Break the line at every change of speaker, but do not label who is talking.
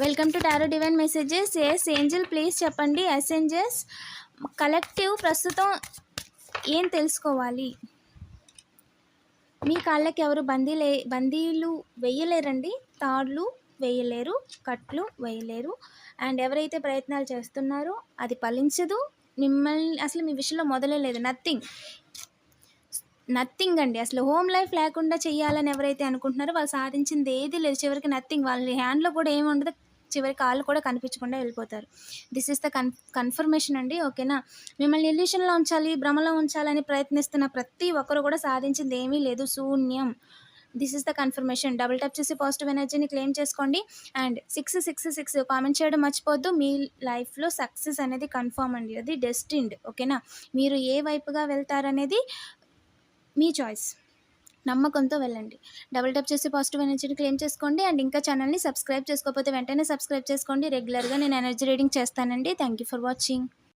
Welcome to tarot divine messages. Yes angel please చెప్పండి. Yes collective ప్రస్తుతం ఏం తెలుసుకోవాలి? మీ కాళ్ళకి ఎవరు బందీలే బందీలు వేయలేరండి? తాడులు వేయలేరు కట్లు వేయలేరు. అండ్ ఎవరైతే ప్రయత్నాలు చేస్తున్నారో అది ఫలించదు. మిమ్మల్ని అసలు మీ విషయంలో మొదలే లేదు. నథింగ్. నథింగ్ అండి. అసలు హోమ్ లైఫ్ లేకుండా చేయాలని ఎవరైతే అనుకుంటున్నారో వాళ్ళు సాధించింది ఏది లేదు. చివరికి నథింగ్. వాళ్ళ హ్యాండ్లో కూడా ఏమి ఉండదు చివరి కాళ్ళు కూడా కనిపించకుండా వెళ్ళిపోతారు. This is the con confirmation అండి. ఓకేనా మిమ్మల్ని ఇల్యూషన్లో ఉంచాలి భ్రమలో ఉంచాలని ప్రయత్నిస్తున్న ప్రతి ఒక్కరు కూడా సాధించింది ఏమీ లేదు. శూన్యం. This is the confirmation double tap చేసి పాజిటివ్ ఎనర్జీని క్లెయిమ్ చేసుకోండి. And six six six comment చేయడం మర్చిపోద్దు మీ లైఫ్లో సక్సెస్ అనేది కన్ఫర్మ్ అండి. అది డెస్టిన్డ్ ఓకేనా మీరు ఏ వైపుగా వెళ్తారనేది మీ చాయిస్ నమ్మకంతో వెళ్ళండి. డబుల్ టప్ చేసి పాజిటివ్ ఎనర్జీని క్లెయిమ్ చేసుకోండి అండ్ ఇంకా ఛానల్ని సబ్స్క్రైబ్ చేసుకోకపోతే వెంటనే సబ్స్క్రైబ్ చేసుకోండి. రెగ్యులర్గా నేను ఎనర్జీ రీడింగ్ చేస్తానండి. Thank you for watching